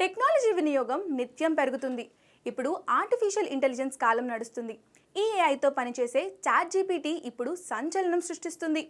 Technology వినియోగం నిత్యం పెరుగుతుంది. ఇప్పుడు ఆర్టిఫిషియల్ ఇంటెలిజెన్స్ కాలం నడుస్తుంది. ఈ ఏఐతో పనిచేసే చాట్ జీపీటీ ఇప్పుడు సంచలనం సృష్టిస్తుంది.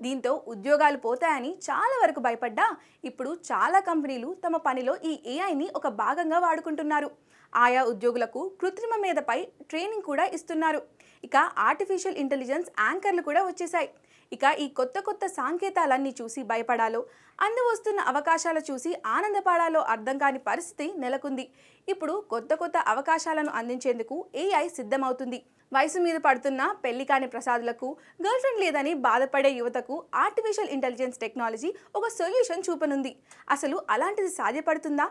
దీంతో ఉద్యోగాలు పోతాయని చాలా వరకు భయపడ్డా ఇప్పుడు చాలా కంపెనీలు తమ పనిలో ఈ ఏఐని ఒక భాగంగా వాడుకుంటున్నారు. ఆయా ఉద్యోగులకు కృత్రిమ మీదపై ట్రైనింగ్ కూడా ఇస్తున్నారు. ఇక ఆర్టిఫిషియల్ ఇంటెలిజెన్స్ యాంకర్లు కూడా వచ్చేసాయి ఇక ఈ కొత్త కొత్త సాంకేతాలన్నీ చూసి భయపడాలో అందు వస్తున్న అవకాశాలు చూసి ఆనందపడాలో అర్థం కాని పరిస్థితి నెలకొంది. ఇప్పుడు కొత్త కొత్త అవకాశాలను అందించేందుకు ఏఐ సిద్ధమవుతుంది. వయసు మీద పడుతున్న పెళ్ళి కాని ప్రసాదులకు గర్ల్ ఫ్రెండ్ లేదని బాధపడే యువతకు ఆర్టిఫిషియల్ ఇంటెలిజెన్స్ టెక్నాలజీ ఒక సొల్యూషన్ చూపనుంది. అసలు అలాంటిది సాధ్యపడుతుందా?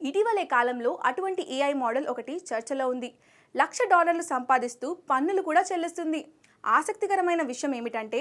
ఇటీవలే కాలంలో అటువంటి ఏఐ మోడల్ ఒకటి చర్చలో ఉంది. లక్ష డాలర్లు సంపాదిస్తూ పన్నులు కూడా చెల్లిస్తుంది. ఆసక్తికరమైన విషయం ఏమిటంటే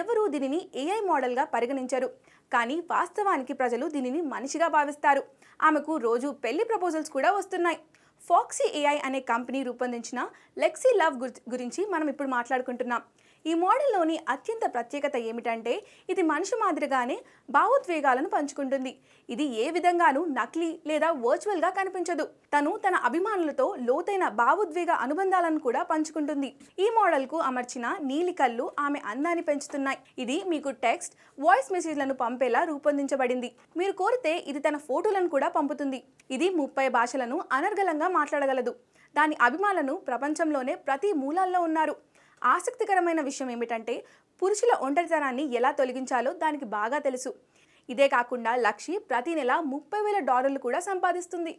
ఎవరూ దీనిని ఏఐ మోడల్గా పరిగణించరు. కానీ వాస్తవానికి ప్రజలు దీనిని మనిషిగా భావిస్తారు. ఆమెకు రోజు పెళ్ళి ప్రపోజల్స్ కూడా వస్తున్నాయి. ఫాక్సీ ఏఐ అనే కంపెనీ రూపొందించిన లెక్సీ లవ్ గురించి మనం ఇప్పుడు మాట్లాడుకుంటున్నాం. ఈ మోడల్లోని అత్యంత ప్రత్యేకత ఏమిటంటే ఇది మనిషి మాదిరిగానే భావోద్వేగాలను పంచుకుంటుంది. ఇది ఏ విధంగానూ నకిలీ లేదా వర్చువల్గా కనిపించదు. తను తన అభిమానులతో లోతైన భావోద్వేగ అనుబంధాలను కూడా పంచుకుంటుంది. ఈ మోడల్కు అమర్చిన నీలి కళ్ళు ఆమె అందాన్ని పెంచుతున్నాయి. ఇది మీకు టెక్స్ట్ వాయిస్ మెసేజ్లను పంపేలా రూపొందించబడింది. మీరు కోరితే ఇది తన ఫోటోలను కూడా పంపుతుంది. ఇది ముప్పై భాషలను అనర్గళంగా మాట్లాడగలదు. దాని అభిమానులను ప్రపంచంలోనే ప్రతి మూలాల్లో ఉన్నారు. ఆసక్తికరమైన విషయం ఏమిటంటే పురుషుల ఒంటరితనాన్ని ఎలా తొలగించాలో దానికి బాగా తెలుసు. ఇదే కాకుండా లక్షి ప్రతి నెల ముప్పై వేల డాలర్లు కూడా సంపాదిస్తుంది.